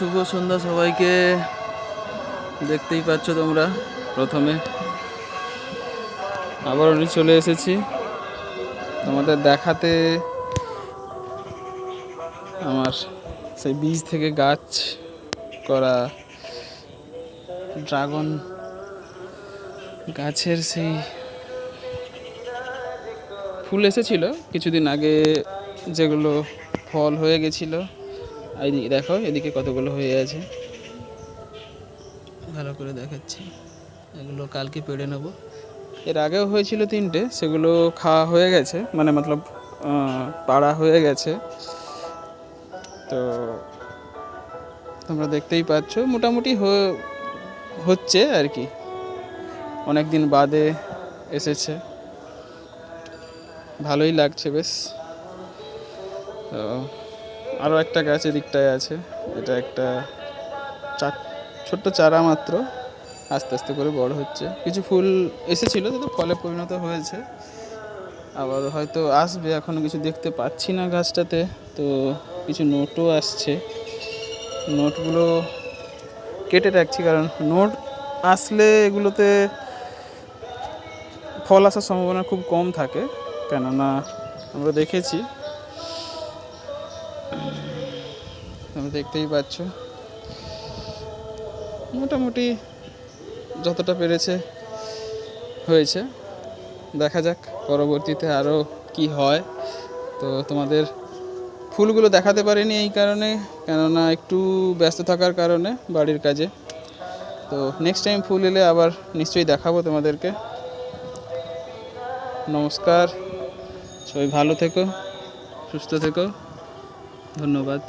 শুভ সন্ধ্যা সবাইকে। দেখতেই পাচ্ছ তোমরা, প্রথমে। আবার আমি চলে এসেছি। তোমাদের দেখাতে আমার সেই বীজ থেকে গাছ করা ড্রাগন গাছের সেই ফুল এসেছিল। কিছুদিন আগে যেগুলো ফল হয়ে গেছিল। এইদিকে দেখো, এদিকে কতগুলো হয়ে আছে। ভালো করে দেখাচ্ছি। এগুলো কালকে পেড়ে নেব। এর আগেও হয়েছিল তিনটে, সেগুলো খাওয়া হয়ে গেছে মানে মতলব পাড়া হয়ে গেছে। তো তোমরা দেখতেই পাচ্ছ, মোটামুটি হচ্ছে আর কি। অনেক দিন বাদে এসেছে। ভালোই লাগছে, বেশ। তো আরও একটা গাছ এদিকটায় আছে। এটা একটা চার, ছোট্ট চারা মাত্র। আস্তে আস্তে করে বড় হচ্ছে। কিছু ফুল এসেছিল তো ফলে পরিণত হয়েছে। আবার হয়তো আসবে এখনও কিছু দেখতে পাচ্ছি না গাছটাতে। তো কিছু নোটও আসছে। নোটগুলো কেটে রাখছি, কারণ নোট আসলে এগুলোতে ফল আসার সম্ভাবনা খুব কম থাকে। কেননা আমরা দেখেছি তোমরা দেখতেই পাচ্ছ। মোটামুটি যতটা পেরেছে হয়েছে। দেখা যাক পরবর্তীতে আরও কি হয়। তো তোমাদের ফুলগুলো দেখাতে পারিনি এই কারণে, কেননা একটু ব্যস্ত থাকার কারণে বাড়ির কাজে। তো নেক্সট টাইম ফুল এলে আবার নিশ্চয়ই দেখাবো তোমাদেরকে। নমস্কার, সবাই ভালো থেকো, সুস্থ থেকো। ধন্যবাদ।